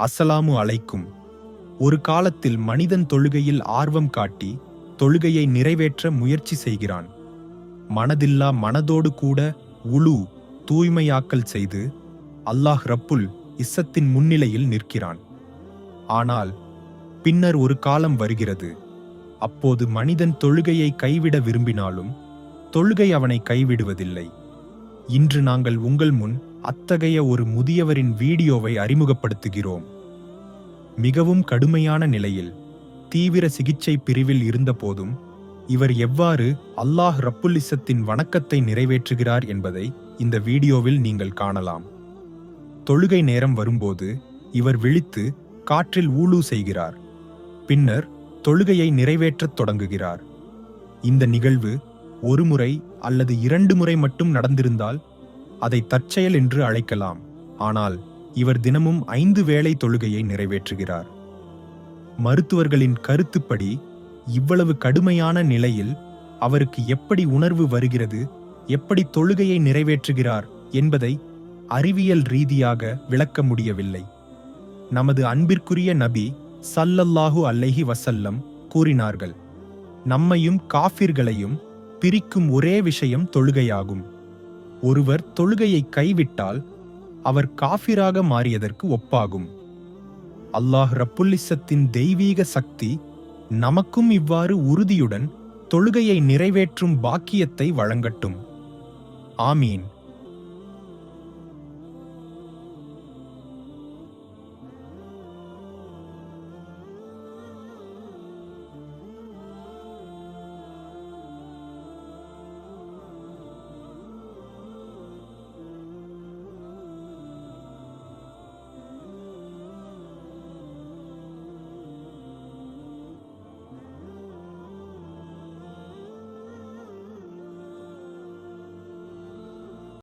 அசலாமு அழைக்கும் ஒரு காலத்தில் மனிதன் தொழுகையில் ஆர்வம் காட்டி தொழுகையை நிறைவேற்ற முயற்சி செய்கிறான். மனதில்லா மனதோடு கூட உளு தூய்மையாக்கல் செய்து அல்லாஹ் ரப்புல் இஸ்ஸத்தின் முன்னிலையில் நிற்கிறான். ஆனால் பின்னர் ஒரு காலம் வருகிறது. அப்போது மனிதன் தொழுகையை கைவிட விரும்பினாலும் தொழுகை அவனை கைவிடுவதில்லை. இன்று நாங்கள் உங்கள் முன் அத்தகைய ஒரு முதியவரின் வீடியோவை அறிமுகப்படுத்துகிறோம். மிகவும் கடுமையான நிலையில் தீவிர சிகிச்சை பிரிவில் இருந்தபோதும் இவர் எவ்வாறு அல்லாஹ் ரப்புல்லிசத்தின் வணக்கத்தை நிறைவேற்றுகிறார் என்பதை இந்த வீடியோவில் நீங்கள் காணலாம். தொழுகை நேரம் வரும்போது இவர் விழித்து காற்றில் ஊழு செய்கிறார். பின்னர் தொழுகையை நிறைவேற்றத் தொடங்குகிறார். இந்த நிகழ்வு ஒரு முறை அல்லது இரண்டு முறை மட்டும் நடந்திருந்தால் அதை தற்செயல் என்று அழைக்கலாம். ஆனால் இவர் தினமும் ஐந்து வேளை தொழுகையை நிறைவேற்றுகிறார். மருத்துவர்களின் கருத்துப்படி இவ்வளவு கடுமையான நிலையில் அவருக்கு எப்படி உணர்வு வருகிறது எப்படி தொழுகையை நிறைவேற்றுகிறார் என்பதை அறிவியல் ரீதியாக விளக்க முடியவில்லை. நமது அன்பிற்குரிய நபி சல்லல்லாஹு அல்லைஹி வசல்லம் கூறினார்கள் நம்மையும் காஃபிர்களையும் பிரிக்கும் ஒரே விஷயம் தொழுகையாகும். ஒருவர் தொழுகையை கைவிட்டால் அவர் காஃபிராக மாறியதற்கு ஒப்பாகும். அல்லாஹ் ரப்புல்லிசத்தின் தெய்வீக சக்தி நமக்கும் இவ்வாறு உறுதியுடன் தொழுகையை நிறைவேற்றும் பாக்கியத்தை வழங்கட்டும். ஆமீன்.